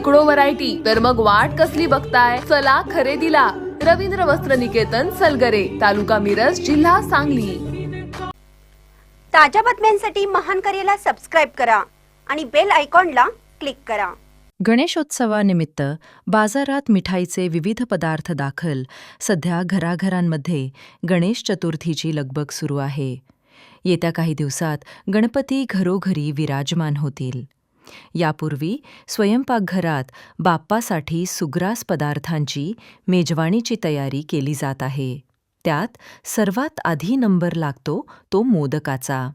शेकडो व्हरायटी तर मग वाट कसली बघताय? चला खरेदीला. रवींद्र वस्त्र निकेतन सलगरे तालुका मिरज जिल्हा सांगली. ताज्या बातम्यांसाठी महान करेला सबस्क्राईब करा आणि बेल आयकॉनला क्लिक करा. गणेशोत्सवानिमित्त बाजारात मिठाईचे विविध पदार्थ दाखल. सध्या घराघरांमध्ये गणेश चतुर्थीची लगबग सुरू आहे. येत्या काही दिवसात गणपती घरोघरी विराजमान होतील. यापूर्वी स्वयंपाकघरात बाप्पासाठी सुग्रास पदार्थांची मेजवानीची तयारी केली जात आहे. त्यात सर्वात आधी नंबर लागतो तो मोदकाचा.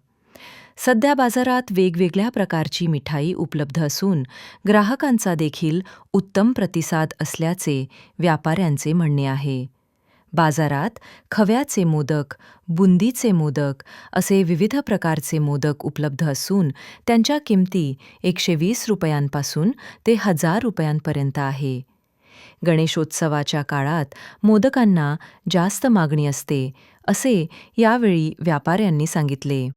सध्या बाजारात वेगवेगळ्या प्रकारची मिठाई उपलब्ध असून ग्राहकांचा देखील उत्तम प्रतिसाद असल्याचे व्यापाऱ्यांचे म्हणणे आहे. बाजारात खव्याचे मोदक बुंदीचे मोदक असे विविध प्रकारचे मोदक उपलब्ध असून त्यांच्या किमती एकशे वीस रुपयांपासून ते हजार रुपयांपर्यंत आहे. गणेशोत्सवाच्या काळात मोदकांना जास्त मागणी असते असे यावेळी व्यापाऱ्यांनी सांगितले.